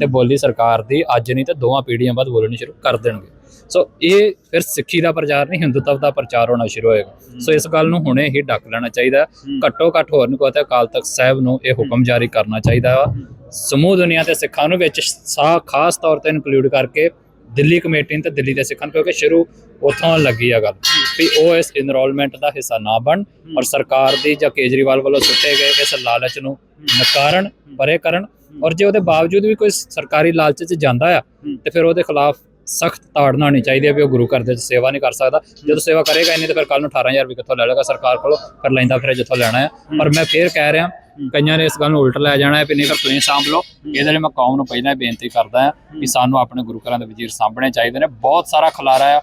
ਤੇ ਬੋਲੀ ਸਰਕਾਰ ਦੀ ਅੱਜ ਨਹੀਂ ਤੇ ਦੋਵਾਂ ਪੀੜ੍ਹੀਆਂ ਬਾਅਦ ਬੋਲਣੀ ਸ਼ੁਰੂ ਕਰ ਦੇਣਗੇ। ਸੋ ਇਹ ਫਿਰ ਸਿੱਖੀ ਦਾ ਪ੍ਰਚਾਰ ਨਹੀਂ ਹਿੰਦੂਤਵ ਦਾ ਪ੍ਰਚਾਰ ਹੋਣਾ ਸ਼ੁਰੂ ਹੋਏਗਾ। ਸੋ ਇਸ ਗੱਲ ਨੂੰ ਹੁਣੇ ਹੀ ਡੱਕ ਲੈਣਾ ਚਾਹੀਦਾ। ਘੱਟੋ ਘੱਟ ਹੋਰ ਨੂੰ ਕਹਤਾ ਅਕਾਲ ਤਖਤ ਸਾਹਿਬ ਨੂੰ ਇਹ ਹੁਕਮ ਜਾਰੀ ਕਰਨਾ ਚਾਹੀਦਾ ਵਾ। ਸਮੂਹ ਦੁਨੀਆ ਤੇ ਸਿੱਖਾਂ ਨੂੰ ਵਿੱਚ ਸਾ ਖਾਸ ਤੌਰ ਤੇ ਇਨਕਲੂਡ ਕਰਕੇ ਦਿੱਲੀ ਕਮੇਟੀ ਨੇ ਤੇ ਦਿੱਲੀ ਦੇ ਸਿੱਖਾਂ ਕਿਉਂਕਿ ਸ਼ੁਰੂ ਉੱਥੋਂ ਲੱਗੀ ਆ ਗੱਲ ਵੀ ਉਹ ਇਸ ਇਨਰੋਲਮੈਂਟ ਦਾ ਹਿੱਸਾ ਨਾ ਬਣ ਔਰ ਸਰਕਾਰ ਦੀ ਜਾਂ ਕੇਜਰੀਵਾਲ ਵੱਲੋਂ ਸੁੱਟੇ ਗਏ ਇਸ ਲਾਲਚ ਨੂੰ ਨਕਾਰਨ ਪਰੇ ਕਰਨ ਔਰ ਜੇ ਉਹਦੇ ਬਾਵਜੂਦ ਵੀ ਕੋਈ ਸਰਕਾਰੀ ਲਾਲਚ 'ਚ ਜਾਂਦਾ ਆ ਤੇ ਫਿਰ ਉਹਦੇ ਖਿਲਾਫ ਸਖਤ ਤਾੜਨਾ ਹੋਣੀ ਚਾਹੀਦੀ ਹੈ ਵੀ ਉਹ ਗੁਰੂ ਘਰ ਦੇ ਸੇਵਾ ਨਹੀਂ ਕਰ ਸਕਦਾ। ਜਦੋਂ ਸੇਵਾ ਕਰੇਗਾ ਨਹੀਂ ਤੇ ਫਿਰ ਕੱਲ ਨੂੰ 18000 ਰੁਪਏ ਕਿੱਥੋਂ ਲੈ ਲੇਗਾ ਸਰਕਾਰ ਕੋਲੋਂ ਫਿਰ ਲੈਂਦਾ ਫਿਰ ਜਿੱਥੋਂ ਲੈਣਾ ਹੈ। ਪਰ ਮੈਂ ਫੇਰ ਕਹਿ ਰਿਹਾ ਕਈਆਂ ਨੇ ਇਸ ਗੱਲ ਨੂੰ ਉਲਟ ਲੈ ਜਾਣਾ ਹੈ ਵੀ ਨਹੀਂ ਤੁਸੀਂ ਸਾਂਭ ਲਓ। ਇਹਦੇ ਲਈ ਮੈਂ ਕੌਮ ਨੂੰ ਪਹਿਲਾਂ ਬੇਨਤੀ ਕਰਦਾ ਹਾਂ ਕਿ ਸਾਨੂੰ ਆਪਣੇ ਗੁਰੂ ਘਰਾਂ ਦੇ ਵਜ਼ੀਰ ਸਾਂਭਣੇ ਚਾਹੀਦੇ ਨੇ। ਬਹੁਤ ਸਾਰਾ ਖਲਾਰਾ ਆ।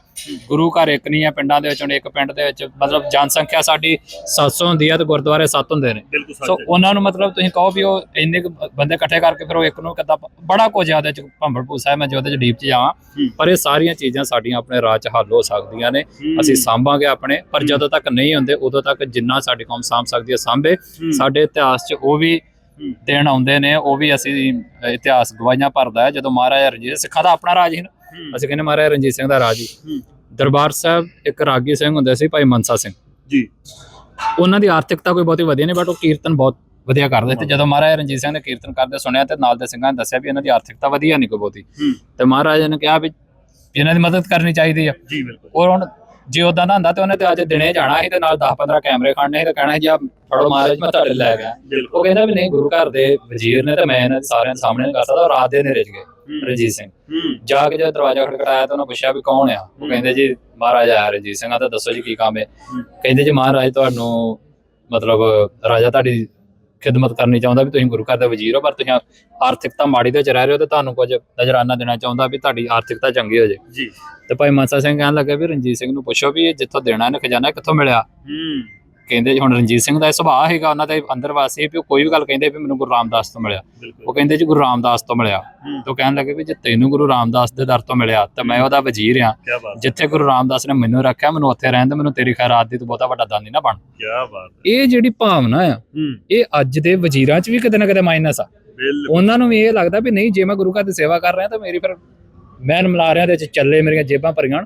ਗੁਰੂ ਘਰ ਇੱਕ ਨਹੀਂ ਹੈ ਪਿੰਡਾਂ ਦੇ ਵਿੱਚ ਹੁਣ ਇੱਕ ਪਿੰਡ ਦੇ ਵਿੱਚ ਮਤਲਬ ਜਨਸੰਖਿਆ ਸਾਡੀ 700 ਹੁੰਦੀ ਹੈ ਤੇ ਗੁਰਦੁਆਰੇ 7 ਹੁੰਦੇ ਨੇ। ਸੋ ਉਹਨਾਂ ਨੂੰ ਮਤਲਬ ਤੁਸੀਂ ਕਹੋ ਵੀ ਉਹ ਇੰਨੇ ਕੁ ਬੰਦੇ ਇਕੱਠੇ ਕਰਕੇ ਫਿਰ ਉਹ ਇੱਕ ਨੂੰ ਕਿੱਦਾਂ ਬੜਾ ਕੁਝ ਜ਼ਿਆਦਾ ਚ। ਭੰਬੜ ਹੈ ਮੈਂ ਜਿਹਦੇ ਚ ਡੀਪ ਚ ਜਾਵਾਂ। ਪਰ ਇਹ ਸਾਰੀਆਂ ਚੀਜ਼ਾਂ ਸਾਡੀਆਂ ਆਪਣੇ ਰਾਜ ਚ ਹੱਲ ਹੋ ਸਕਦੀਆਂ ਨੇ। ਅਸੀਂ ਸਾਂਭਾਂਗੇ ਆਪਣੇ ਪਰ ਜਦੋਂ ਤੱਕ ਨਹੀਂ ਹੁੰਦੇ ਉਦੋਂ ਤੱਕ ਜਿੰਨਾ ਸਾਡੀ ਕੌਮ ਸਾਂਭ ਸਕਦੀ ਹੈ ਸਾਂਭੇ। ਸਾਡੇ ਇਤਿਹਾਸ ਚ ਉਹ ਵੀ ਹੂੰ। ਦਿਨ ਆਉਂਦੇ ਨੇ ਉਹ ਵੀ ਅਸੀਂ ਇਤਿਹਾਸ ਗਵਾਈਆਂ ਭਰਦਾ ਹੈ। ਜਦੋਂ ਮਹਾਰਾਜਾ ਰਣਜੀਤ ਸਿੱਖਾਂ ਦਾ ਆਪਣਾ ਰਾਜ ਸੀ ਨਾ ਹੂੰ। ਅਸੀਂ ਕਹਿੰਦੇ ਮਹਾਰਾਜਾ ਰਣਜੀਤ ਸਿੰਘ ਦਾ ਰਾਜ ਹੂੰ। ਦਰਬਾਰ ਸਾਹਿਬ ਇੱਕ ਰਾਗੀ ਸਿੰਘ ਹੁੰਦੇ ਸੀ ਭਾਈ ਮਨਸਾ ਸਿੰਘ। ਜੀ। ਉਹਨਾਂ ਦੀ ਆਰਥਿਕਤਾ ਕੋਈ ਬਹੁਤੀ ਵਧੀਆ ਨਹੀਂ ਬਟ ਉਹ ਕੀਰਤਨ ਬਹੁਤ ਵਧੀਆ ਕਰਦੇ ਤੇ ਜਦੋਂ ਮਹਾਰਾਜਾ ਰਣਜੀਤ ਸਿੰਘ ਨੇ ਕੀਰਤਨ ਕਰਦੇ ਸੁਣਿਆ ਤੇ ਨਾਲ ਦੇ ਸਿੰਘਾਂ ਨੇ ਦੱਸਿਆ ਵੀ ਇਹਨਾਂ ਦੀ ਆਰਥਿਕਤਾ ਵਧੀਆ ਨਹੀਂ ਕੋਈ ਬਹੁਤੀ। ਹੂੰ। ਤੇ ਮਹਾਰਾਜਾ ਨੇ ਕਿਹਾ ਵੀ ਇਹਨਾਂ ਦੀ ਮਦਦ ਕਰਨੀ ਚਾਹੀਦੀ ਆ। ਜੀ ਬਿਲਕੁਲ। ਔਰ ਹੁਣ ਜੇ ਉਦਾਂ ਦਾ ਹੁੰਦਾ ਤੇ ਉਹਨੇ ਤੇ ਅੱਜ ਦਿਨੇ ਜਾਣਾ ਸੀ ਤੇ ਨਾਲ 10 15 ਕੈਮਰੇ ਖੜਨੇ ਸੀ ਤੇ ਕਹਿਣਾ ਸੀ ਜੀ ਆ ਫੜੋ ਮਹਾਰਾਜ ਮੈਂ ਤੁਹਾਡੇ ਲੈ ਗਿਆ। ਉਹ ਕਹਿੰਦਾ ਵੀ ਨਹੀਂ ਗੁਰੂ ਘਰ ਦੇ ਵਜ਼ੀਰ ਨੇ ਤੇ ਮੈਂ ਇਹਨਾਂ ਦੇ ਸਾਰਿਆਂ ਦੇ ਸਾਹਮਣੇ ਕਰ ਸਕਦਾ ਰਾਤ ਦੇ ਹਨੇਰੇ ਚ ਗਏ ਰਣਜੀਤ ਸਿੰਘ। ਜਾ ਕੇ ਜਦੋਂ ਦਰਵਾਜ਼ਾ ਖੜਕੜਾਇਆ ਤਾਂ ਉਹਨਾਂ ਪੁੱਛਿਆ ਵੀ ਕੌਣ ਆ? ਉਹ ਕਹਿੰਦੇ ਜੀ ਮਹਾਰਾਜਾ ਆਇਆ ਰਣਜੀਤ ਸਿੰਘ ਆ ਤਾਂ ਦੱਸੋ ਜੀ ਕੀ ਕੰਮ ਹੈ। ਕਹਿੰਦੇ ਜੀ ਮਹਾਰਾਜ ਤੁਹਾਨੂੰ ਮਤਲਬ ਰਾਜਾ ਤੁਹਾਡੀ ਖਿਦਮਤ ਕਰਨੀ ਚਾਹੁੰਦਾ ਵੀ ਤੁਸੀਂ ਗੁਰੂ ਘਰ ਦੇ ਵਜ਼ੀਰ ਹੋ ਪਰ ਤੁਸੀਂ ਆਰਥਿਕਤਾ ਮਾੜੀ ਦੇ ਵਿੱਚ ਰਹਿ ਰਹੇ ਹੋ ਤੇ ਤੁਹਾਨੂੰ ਕੁਝ ਨਜ਼ਰਾਨਾ ਦੇਣਾ ਚਾਹੁੰਦਾ ਵੀ ਤੁਹਾਡੀ ਆਰਥਿਕਤਾ ਚੰਗੀ ਹੋ ਜਾਏ ਜੀ। ਤੇ ਭਾਈ ਮਾਨਸਾ ਸਿੰਘ ਕਹਿਣ ਲੱਗੇ ਵੀ ਰਣਜੀਤ ਸਿੰਘ ਨੂੰ ਪੁੱਛੋ ਵੀ ਇਹ ਜਿੱਥੋਂ ਦੇਣਾ ਇਹਨੇ ਖਜ਼ਾਨਾ ਕਿੱਥੋਂ ਮਿਲਿਆ? ਹੂੰ। ਕਹਿੰਦੇ ਜੀ ਹੁਣ ਰਣਜੀਤ ਸਿੰਘ ਦਾ ਇਹ ਸੁਭਾਅ ਹੈਗਾ ਉਹਨਾਂ ਦੇ ਅੰਦਰ ਵਾਸੀ ਵੀ ਉਹ ਕੋਈ ਵੀ ਗੱਲ ਕਹਿੰਦੇ ਵੀ ਮੈਨੂੰ ਗੁਰੂ ਰਾਮਦਾਸ ਤੋਂ ਮਿਲਿਆ। ਉਹ ਕਹਿੰਦੇ ਜੀ ਗੁਰੂ ਰਾਮਦਾਸ ਤੋਂ ਮਿਲਿਆ। ਤੇ ਕਹਿਣ ਲੱਗੇ ਵੀ ਜੇ ਤੈਨੂੰ ਗੁਰੂ ਰਾਮਦਾਸ ਦੇ ਦਰ ਤੋਂ ਮਿਲਿਆ ਤਾਂ ਮੈਂ ਉਹਦਾ ਵਜ਼ੀਰ ਆ ਜਿੱਥੇ ਗੁਰੂ ਰਾਮਦਾਸ ਨੇ ਮੈਨੂੰ ਰੱਖਿਆ ਮੈਨੂੰ ਉੱਥੇ ਰਹਿਣ ਦੇ ਮੈਨੂੰ ਤੇਰੀ ਖੈਰਾਤ ਦੀ ਤੂੰ ਬਹੁਤਾ ਵੱਡਾ ਦਾਨੀ ਨਾ ਬਣ ਕੀ ਬਾਤ ਹੈ। ਇਹ ਜਿਹੜੀ ਭਾਵਨਾ ਆ ਇਹ ਅੱਜ ਦੇ ਵਜ਼ੀਰਾਂ 'ਚ ਵੀ ਕਿਤੇ ਨਾ ਕਿਤੇ ਮਾਈਨਸ ਆ। ਉਹਨਾਂ ਨੂੰ ਵੀ ਇਹ ਲੱਗਦਾ ਵੀ ਨਹੀਂ ਜੇ ਮੈਂ ਗੁਰੂ ਘਰ ਦੀ ਸੇਵਾ ਕਰ ਰਿਹਾ ਤਾਂ ਮੇਰੀ ਫਿਰ ਮੈਂ ਮਲਾਰਿਆਂ ਦੇ ਵਿੱਚ ਚੱਲੇ ਮੇਰੀਆਂ ਜੇਬਾਂ ਭਰੀਆਂ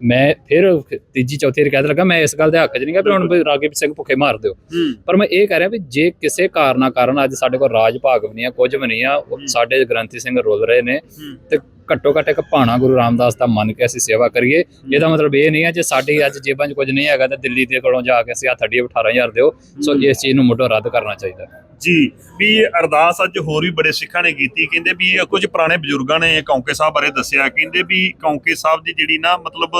ਮੈਂ ਫਿਰ ਤੀਜੀ ਚੌਥੀ ਕਹਿ ਲੱਗਾ ਮੈਂ ਇਸ ਗੱਲ ਦੇ ਹੱਕ 'ਚ ਨਹੀਂ ਗਾ ਵੀ ਹੁਣ ਵੀ ਰਾਗੀ ਸਿੰਘ ਭੁੱਖੇ ਮਾਰ ਦਿਓ। ਪਰ ਮੈਂ ਇਹ ਕਹਿ ਰਿਹਾ ਵੀ ਜੇ ਕਿਸੇ ਕਾਰਨਾ ਕਾਰਨ ਅੱਜ ਸਾਡੇ ਕੋਲ ਰਾਜ ਭਾਗ ਵੀ ਨਹੀਂ ਆ ਕੁਝ ਵੀ ਨਹੀਂ ਆ। ਸਾਡੇ ਗ੍ਰੰਥੀ ਸਿੰਘ ਰੁਲ ਰਹੇ ਨੇ ਤੇ ਘੱਟੋ ਘੱਟ ਇੱਕ ਭਾਣਾ ਗੁਰੂ ਰਾਮਦਾਸ ਦਾ ਮੰਨ ਕੇ ਅਸੀਂ ਸੇਵਾ ਕਰੀਏ ਇਹਦਾ ਮਤਲਬ ਇਹ ਨਹੀਂ ਹੈ ਜੇ ਸਾਡੀ ਅੱਜ ਜੇਬਾਂ 'ਚ ਕੁਝ ਨਹੀਂ ਹੈਗਾ ਤਾਂ ਦਿੱਲੀ ਦੇ ਕੋਲੋਂ ਜਾ ਕੇ ਅਸੀਂ ਹੱਥ ਅੱਡੀਏ 18000 ਦਿਓ ਸੋ। ਇਸ ਚੀਜ਼ ਨੂੰ ਮੁੱਢੋਂ ਰੱਦ ਕਰਨਾ ਚਾਹੀਦਾ। ਜੀ ਵੀ ਇਹ ਅਰਦਾਸ ਅੱਜ ਹੋਰ ਵੀ ਬੜੇ ਸਿੱਖਾਂ ਨੇ ਕੀਤੀ ਕਹਿੰਦੇ ਵੀ ਇਹ ਕੁਝ ਪੁਰਾਣੇ ਬਜ਼ੁਰਗਾਂ ਨੇ ਕੌਂਕੇ ਸਾਹਿਬ ਬਾਰੇ ਦੱਸਿਆ ਕਹਿੰਦੇ ਵੀ ਕੌਂਕੇ ਸਾਹਿਬ ਦੀ ਜਿਹੜੀ ਨਾ ਮਤਲਬ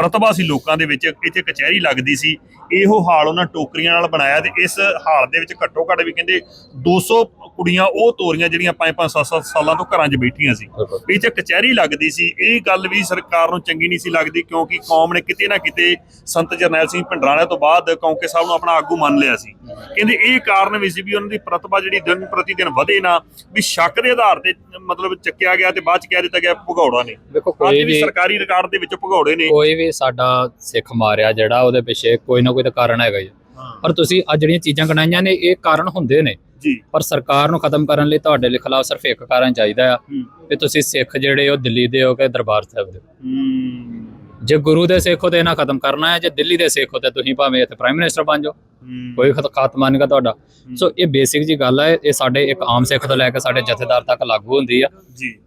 ਪ੍ਰਤਿਭਾ ਸੀ ਲੋਕਾਂ ਦੇ ਵਿੱਚ ਇੱਥੇ ਕਚਹਿਰੀ ਲੱਗਦੀ ਸੀ। ਇਹੋ ਹਾਲ ਉਹਨਾਂ ਟੋਕਰੀਆਂ ਨਾਲ ਬਣਾਇਆ ਤੇ ਇਸ ਹਾਲ ਦੇ ਵਿੱਚ ਘੱਟੋ ਘੱਟ ਵੀ ਕਹਿੰਦੇ 200 ਕੁੜੀਆਂ ਉਹ ਤੋਰੀਆਂ ਜਿਹੜੀਆਂ 5-5 7-7 ਸਾਲਾਂ ਤੋਂ ਘਰਾਂ 'ਚ ਬੈਠੀਆਂ ਸੀ। ਵੀ ਇੱਥੇ ਕਚਹਿਰੀ ਲੱਗਦੀ ਸੀ। ਇਹ ਗੱਲ ਵੀ ਸਰਕਾਰ ਨੂੰ ਚੰਗੀ ਨਹੀਂ ਸੀ ਲੱਗਦੀ ਕਿਉਂਕਿ ਕੌਮ ਨੇ ਕਿਤੇ ਨਾ ਕਿਤੇ ਸੰਤ ਜਰਨੈਲ ਸਿੰਘ ਭਿੰਡਰਾਣੇ ਤੋਂ ਬਾਅਦ ਕੌਂਕੇ ਸਾਹਿਬ ਨੂੰ ਆਪਣਾ ਆਗੂ ਮੰਨ ਲਿਆ ਸੀ। ਕਹਿੰਦੇ ਇਹ ਕਾਰਨ ਵੀ ਸੀ ਵੀ ਉਹਨਾਂ ਦੀ ਪ੍ਰਤਿਭਾ ਜਿਹੜੀ ਦਿਨ ਪ੍ਰਤੀ ਦਿਨ ਵਧੇ ਨਾ ਵੀ ਸ਼ੱਕ ਦੇ ਆਧਾਰ ਤੇ ਮਤਲਬ ਚੱਕਿਆ ਗਿਆ ਤੇ ਬਾਅਦ ਚ ਕਹਿ ਦਿੱਤਾ ਗਿਆ ਭਗੌੜਾ ਨੇ ਅੱਜ ਕੋਈ ਵੀ ਵੀ ਸਰਕਾਰੀ ਰਿਕਾਰਡ ਦੇ ਵਿੱਚ ਭਗੌੜੇ ਨੇ। ਕੋਈ ਵੀ ਸਾਡਾ ਸਿੱਖ ਮਾਰਿਆ ਜਿਹੜਾ ਉਹਦੇ ਪਿੱਛੇ ਕੋਈ ਨਾ ਕੋਈ ਤਾਂ ਕਾਰਨ ਹੈਗਾ ਹੀ ਆ। ਪਰ ਤੁਸੀਂ ਆ ਜਿਹੜੀਆਂ ਚੀਜ਼ਾਂ ਗਣਾਈਆਂ ਨੇ ਇਹ ਕਾਰਨ ਹੁੰਦੇ ਨੇ। ਜੀ। ਪਰ ਸਰਕਾਰ ਨੂੰ ਖਤਮ ਕਰਨ ਲਈ ਤੁਹਾਡੇ ਲਈ ਖਿਲਾਫ ਸਿਰਫ ਇੱਕ ਕਾਰਨ ਚਾਹੀਦਾ ਆ। ਕਿ ਤੁਸੀਂ ਸਿੱਖ ਜਿਹੜੇ ਹੋ ਦਿੱਲੀ ਦੇ ਹੋ ਕੇ ਦਰਬਾਰ ਸਾਹਿਬ ਦੇ ਜੇ ਗੁਰੂ ਦੇ ਸਿੱਖ ਹੋ ਤੇ ਇਹਨਾਂ ਖਤਮ ਕਰਨਾ ਹੈ ਜੇ ਦਿੱਲੀ ਦੇ ਸਿੱਖ ਹੋ ਤੇ ਤੁਸੀਂ ਭਾਵੇਂ ਇੱਥੇ ਪ੍ਰਾਈਮ ਮਿਨਿਸਟਰ ਬਣ ਜਾਓ। ਕੋਈ ਖਤ- ਖਾਤਮਾ ਨਹੀਂਗਾ ਤੁਹਾਡਾ। ਸੋ ਇਹ ਬੇਸਿਕ ਜੀ ਗੱਲ ਹੈ ਇਹ ਸਾਡੇ ਇੱਕ ਆਮ ਸਿੱਖ ਤੋਂ ਲੈ ਕੇ ਸਾਡੇ ਜਥੇਦਾਰ ਤੱਕ ਲਾਗੂ ਹੁੰਦੀ ਆ। ਜੀ।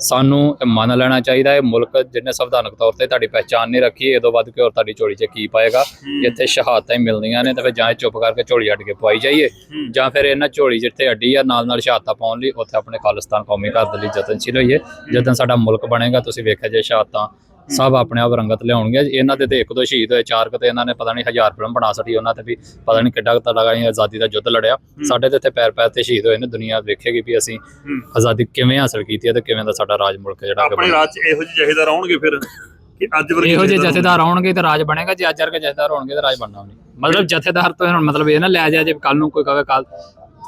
ਸਾਨੂੰ ਇਹ ਮੰਨ ਲੈਣਾ ਚਾਹੀਦਾ ਹੈ ਮੁਲਕ ਜਿਹਨੇ ਸੰਵਿਧਾਨਕ ਤੌਰ ਤੇ ਤੁਹਾਡੀ ਪਹਿਚਾਨ ਨਹੀਂ ਰੱਖੀ ਇਹ ਤੋਂ ਵੱਧ ਕੇ ਹੋਰ ਤੁਹਾਡੀ ਝੋਲੀ 'ਚ ਕੀ ਪਾਏਗਾ। ਇੱਥੇ ਸ਼ਹਾਦਤਾਂ ਹੀ ਮਿਲਦੀਆਂ ਨੇ ਤੇ ਫਿਰ ਜਾਂ ਚੁੱਪ ਕਰਕੇ ਝੋਲੀ ਅੱਡ ਕੇ ਪਵਾਈ ਜਾਈਏ। ਜਾਂ ਫਿਰ ਇਹਨਾਂ ਝੋਲੀ ਜਿੱਥੇ ਅੱਡੀ ਆ ਨਾਲ ਨਾਲ ਸ਼ਹਾਦਤਾਂ ਪਾਉਣ ਲਈ ਉੱਥੇ ਆਪਣੇ ਖਾਲਿਸਤਾਨ ਕੌਮੀ ਘਰ ਦੇ ਲਈ ਯਤਨਸ਼ੀਲ ਹੋਈਏ ਜਦੋਂ ਸਾਡਾ ਮੁਲਕ ਬਣੇਗਾ ਤੁਸੀਂ ਵੇਖਿਆ ਜੇ ਸ਼ਹਾਦਤਾਂ ਸਭ ਆਪਣੇ ਆਪ ਰੰਗਤ ਲਿਆਉਣਗੇ ਇਹਨਾਂ ਦੇ ਤੇ ਇੱਕ ਦੋ ਸ਼ਹੀਦ ਹੋਏ ਚਾਰ ਕਿਤੇ ਇਹਨਾਂ ਨੇ ਪਤਾ ਨਹੀਂ ਹਜ਼ਾਰ ਫਿਲਮ ਬਣਾ ਛੱਡੀ ਉਹਨਾਂ ਤੇ ਵੀ ਪਤਾ ਨਹੀਂ ਕਿੱਡਾ ਤੜਾ ਆਜ਼ਾਦੀ ਦਾ ਯੁੱਧ ਲੜਿਆ ਸਾਡੇ ਤੇ ਇੱਥੇ ਪੈਰ ਪੈਰ ਤੇ ਸ਼ਹੀਦ ਹੋਏ ਨੇ ਦੁਨੀਆ ਵੇਖੇਗੀ ਵੀ ਅਸੀਂ। ਆਜ਼ਾਦੀ ਕਿਵੇਂ ਹਾਸਲ ਕੀਤੀ ਹੈ ਤੇ ਕਿਵੇਂ ਦਾ ਸਾਡਾ ਰਾਜ ਮੁਲਕ ਜਿਹੜਾ ਆਪਣੇ। ਰਾਜ 'ਚ ਇਹੋ ਜਿਹੇ ਜਹੇਦਾਰ ਆਉਣਗੇ ਫਿਰ ਕਿ ਅੱਜ ਵਰਗੇ ਇਹੋ ਜਿਹੇ ਜਥੇਦਾਰ ਆਉਣਗੇ ਤੇ ਰਾਜ ਬਣੇਗਾ ਜੇ ਅੱਜ ਵਰਗੇ ਜਥੇਦਾਰ ਹੋਣਗੇ ਤੇ ਰਾਜ ਬਣਨਾ ਨਹੀਂ ਮਤਲਬ ਜਥੇਦਾਰ ਤੋਂ ਹੁਣ ਮਤਲਬ ਇਹ ਨਾ ਲਿਆ ਜਾ ਜੇ ਕੱਲ ਨੂੰ ਕੋਈ ਕਵੇ ਕੱਲ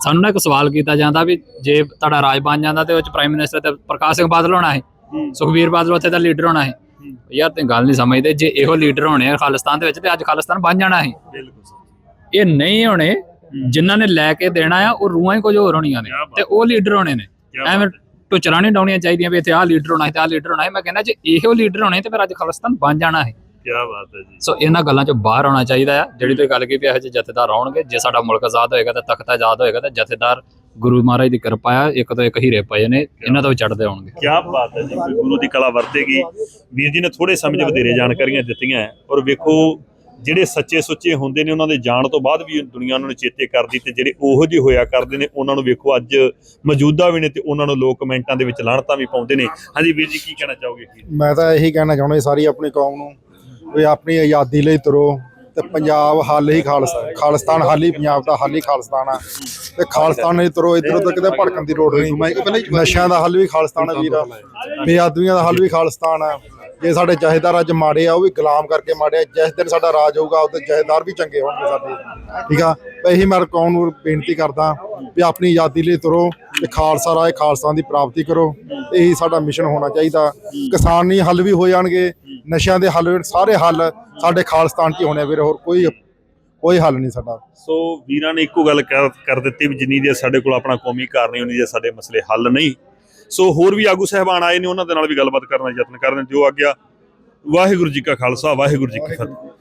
ਸਾਨੂੰ ਨਾ ਇੱਕ ਸਵਾਲ ਕੀਤਾ ਜਾਂਦਾ ਵੀ ਜੇ ਤੁਹਾਡਾ ਰਾਜ ਬਣ ਜਾਂਦਾ ਤੇ ਉਹ ਚ ਪ੍ਰਾਈਮ ਮਿਨਿਸਟਰ ਤੇ ਪ੍ਰਕਾਸ਼ ਸਿੰਘ ਬਾਦਲ ਹੋਣਾ ਹੈ। ਸੁਖਬੀਰ ਬਾਦਲ ਉੱਥੇ ਦਾ ਲੀਡਰ ਹੋਣਾ ਹੂੰ। ਯਾਰ ਤੇ ਗੱਲ ਨਹੀਂ ਸਮਝਦੇ ਜੇ ਇਹੋ ਲੀਡਰ ਹੋਣੇ ਆ ਖਾਲਿਸਤਾਨ ਦੇ ਵਿੱਚ ਤੇ ਅੱਜ ਖਾਲਿਸਤਾਨ ਬਣ ਜਾਣਾ ਬਿਲਕੁਲ ਸਹੀ। ਇਹ ਨਹੀਂ ਹੋਣੇ ਜਿਨ੍ਹਾਂ ਨੇ ਲੈ ਕੇ ਦੇਣਾ ਆ ਉਹ ਰੂਹਾਂ ਹੀ ਕੁਝ ਹੋਰ ਹੋਣੀਆਂ ਨੇ। ਤੇ ਉਹ ਲੀਡਰ ਹੋਣੇ ਨੇ। ਐਵੇਂ। ਟੁਚਰਾਂ ਨਹੀਂ ਡਾਉਣੀਆਂ ਚਾਹੀਦੀਆਂ ਵੀ ਇੱਥੇ ਆਹ ਲੀਡਰ ਹੋਣਾ ਹੈ ਤੇ ਆਹ ਲੀਡਰ ਹੋਣਾ ਹੈ ਮੈਂ ਕਹਿੰਦਾ ਜੇ ਇਹੋ ਲੀਡਰ ਹੋਣੇ ਤੇ ਫਿਰ ਅੱਜ ਖਾਲਿਸਤਾਨ ਬਣ ਜਾਣਾ ਹੈ ਕਿਆ ਬਾਤ ਹੈ ਜੀ। ਸੋ ਇਹਨਾਂ ਗੱਲਾਂ ਚੋਂ ਬਾਹਰ ਆਉਣਾ ਚਾਹੀਦਾ ਆ। ਜਿਹੜੀ ਤੁਸੀਂ ਗੱਲ ਕੀਤੀ ਇਹੋ ਜਿਹੇ ਜਥੇਦਾਰ ਆਉਣਗੇ। ਜੇ ਸਾਡਾ ਮੁਲਕ ਆਜ਼ਾਦ ਹੋਏਗਾ ਤੇ ਤਖਤ ਆਜ਼ਾਦ ਹੋਏਗਾ ਤੇ ਜਥੇਦਾਰ ਗੁਰੂ ਮਹਾਰਾਜ ਦੀ ਕਿਰਪਾ ਆ ਇੱਕ ਤੋਂ ਇੱਕ ਹੀਰੇ ਪਏ ਨੇ ਇਹਨਾਂ ਤੋਂ ਵੀ ਚੜਦੇ ਆਉਣਗੇ। ਕਿਆ ਬਾਤ ਹੈ ਜੀ ਗੁਰੂ ਦੀ ਕਲਾ ਵਰਤੇਗੀ। ਵੀਰ ਜੀ ਨੇ ਥੋੜੇ ਸਮੇਂ 'ਚ ਵਧੇਰੇ ਜਾਣਕਾਰੀਆਂ ਦਿੱਤੀਆਂ। ਔਰ ਵੇਖੋ ਜਿਹੜੇ ਸੱਚੇ ਸੁੱਚੇ ਹੁੰਦੇ ਨੇ ਉਹਨਾਂ ਦੇ ਜਾਣ ਤੋਂ ਬਾਅਦ ਵੀ ਦੁਨੀਆ ਉਹਨਾਂ ਨੂੰ ਚੇਤੇ ਕਰਦੀ ਤੇ ਜਿਹੜੇ ਉਹੋ ਜਿਹੇ ਹੋਇਆ ਕਰਦੇ ਨੇ ਉਹਨਾਂ ਨੂੰ ਵੇਖੋ ਅੱਜ ਮੌਜੂਦਾ ਵੀ ਨੇ ਤੇ ਉਹਨਾਂ ਨੂੰ ਲੋਕ ਕਮੈਂਟਾਂ ਦੇ ਵਿੱਚ ਲਾਹਣਤਾਂ ਵੀ ਪਾਉਂਦੇ ਨੇ। ਹਾਂਜੀ ਵੀਰ ਜੀ ਕੀ ਕਹਿਣਾ ਚਾਹੋਗੇ? ਮੈਂ ਤਾਂ ਇਹੀ ਕਹਿਣਾ ਚਾਹੁੰਦਾ ਸਾਰੀ ਆਪਣੀ ਕੌਮ ਨੂੰ ਵੀ ਆਪਣੀ ਆਜ਼ਾਦੀ ਲਈ ਤੁਰੋ ਤੇ ਪੰਜਾਬ ਹੱਲ ਹੀ ਖਾਲਿਸਤਾਨ ਖਾਲਿਸਤਾਨ ਹੱਲ ਹੀ ਪੰਜਾਬ ਦਾ ਹੱਲ ਹੀ ਖਾਲਿਸਤਾਨ ਆ। ਤੇ ਖਾਲਿਸਤਾਨ ਲਈ ਤੁਰੋ ਇਧਰ ਉਧਰ ਕਿਤੇ ਭੜਕਣ ਦੀ ਲੋੜ ਨਹੀਂ। ਨਸ਼ਿਆਂ ਦਾ ਹੱਲ ਵੀ ਖਾਲਿਸਤਾਨ ਆ ਵੀਰ। ਬੇਆਦਮੀਆਂ ਦਾ ਹੱਲ ਵੀ ਖਾਲਿਸਤਾਨ ਆ। ਜੇ ਸਾਡੇ ਜਹੇਦਾਰ ਅੱਜ ਮਾੜੇ ਆ, ਉਹ ਵੀ ਗੁਲਾਮ ਕਰਕੇ ਮਾੜੇ ਆ। ਜਿਸ ਦਿਨ ਸਾਡਾ ਰਾਜ ਹੋਊਗਾ ਉਦੋਂ ਜਹੇਦਾਰ ਵੀ ਚੰਗੇ ਹੋਣਗੇ ਸਾਡੇ। ਠੀਕ ਆ? ਇਹੀ ਮੈਂ ਕੌਮ ਨੂੰ ਬੇਨਤੀ ਕਰਦਾ ਵੀ ਆਪਣੀ ਆਜ਼ਾਦੀ ਲਈ ਤੁਰੋ ਤੇ ਖਾਲਸਾ ਰਾਜ ਖਾਲਸਾ ਦੀ ਪ੍ਰਾਪਤੀ ਕਰੋ। ਇਹੀ ਸਾਡਾ ਮਿਸ਼ਨ ਹੋਣਾ ਚਾਹੀਦਾ। ਕਿਸਾਨੀ ਹੱਲ ਵੀ ਹੋ ਜਾਣਗੇ। ਨਸ਼ਿਆਂ ਦੇ ਹੱਲ ਵੀ- ਸਾਰੇ ਹੱਲ ਸਾਡੇ ਖਾਲਸਤਾਨ 'ਚ ਹੀ ਹੋਣੇ ਵੀਰ, ਹੋਰ ਕੋਈ ਕੋਈ ਹੱਲ ਨਹੀਂ ਸਾਡਾ। ਸੋ ਵੀਰਾਂ ਨੇ ਇੱਕੋ ਗੱਲ ਕਰ ਕਰ ਦਿੱਤੀ ਵੀ ਜਿੰਨੀ ਦੇ ਸਾਡੇ ਕੋਲ ਆਪਣਾ ਕੌਮੀ ਕਾਰਨ ਨਹੀਂ, ਉਨੀ ਦੇ ਸਾਡੇ ਮਸਲੇ ਹੱਲ ਨਹੀਂ। ਸੋ ਹੋਰ ਵੀ ਆਗੂ ਸਹਿਬਾਨ ਆਏ ਨੇ ਉਹਨਾਂ ਦੇ ਨਾਲ ਵੀ ਗੱਲਬਾਤ ਕਰਨ ਦਾ ਯਤਨ ਕਰਨ ਦਿਓ ਆਗਿਆ ਵਾਹਿਗੁਰੂ ਜੀ ਕਾ ਖਾਲਸਾ ਵਾਹਿਗੁਰੂ ਜੀ ਕੀ ਫਤਿਹ।